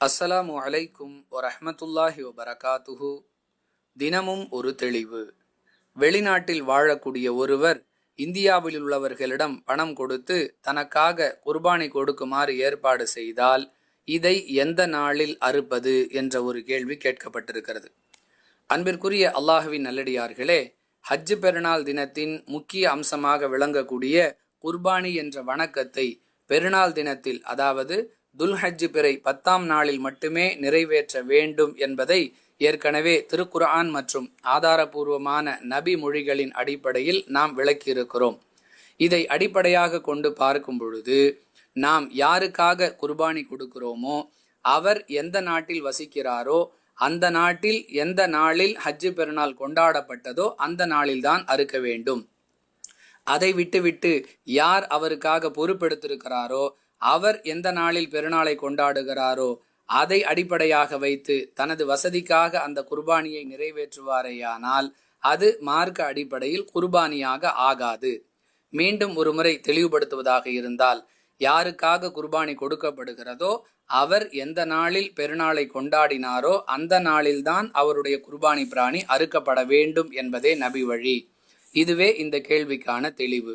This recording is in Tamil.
அஸ்ஸலாமு அலைக்கும் வரஹமத்துல்லாஹி வபரகாத்துஹு. தினமும் ஒரு தெளிவு. வெளிநாட்டில் வாழக்கூடிய ஒருவர் இந்தியாவில் உள்ளவர்களிடம் பணம் கொடுத்து தனக்காக குர்பானி கொடுக்குமாறு ஏற்பாடு செய்தால் இதை எந்த நாளில் அறுப்பது என்ற ஒரு கேள்வி கேட்கப்பட்டிருக்கிறது. அன்பிற்குரிய அல்லாஹுவின் நல்லடியார்களே ஹஜ்ஜு பெருநாள் தினத்தின் முக்கிய அம்சமாக விளங்கக்கூடிய குர்பானி என்ற வணக்கத்தை பெருநாள் தினத்தில் அதாவது துல்ஹஜ்ஜு பிறை பத்தாம் நாளில் மட்டுமே நிறைவேற்ற வேண்டும் என்பதை ஏற்கனவே திருக்குர்ஆன் மற்றும் ஆதாரபூர்வமான நபி மொழிகளின் அடிப்படையில் நாம் விளக்கியிருக்கிறோம். இதை அடிப்படையாக கொண்டு பார்க்கும் பொழுது நாம் யாருக்காக குர்பானி கொடுக்கிறோமோ அவர் எந்த நாட்டில் வசிக்கிறாரோ அந்த நாட்டில் எந்த நாளில் ஹஜ்ஜு பெருநாள் கொண்டாடப்பட்டதோ அந்த நாளில்தான் அறுக்க வேண்டும். அதை விட்டுவிட்டு யார் அவருக்காக பொறுப்பெடுத்திருக்கிறாரோ அவர் எந்த நாளில் பெருநாளை கொண்டாடுகிறாரோ அதை அடிப்படையாக வைத்து தனது வசதிக்காக அந்த குர்பானியை நிறைவேற்றுவாரேயானால் அது மார்க்க அடிப்படையில் குர்பானியாக ஆகாது. மீண்டும் ஒருமுறை தெளிவுபடுத்துவதாக இருந்தால் யாருக்காக குர்பானி கொடுக்கப்படுகிறதோ அவர் எந்த நாளில் பெருநாளை கொண்டாடினாரோ அந்த நாளில்தான் அவருடைய குர்பானி பிராணி அறுக்கப்பட வேண்டும் என்பதே நபி வழி இதுவே இந்த கேள்விக்கான தெளிவு.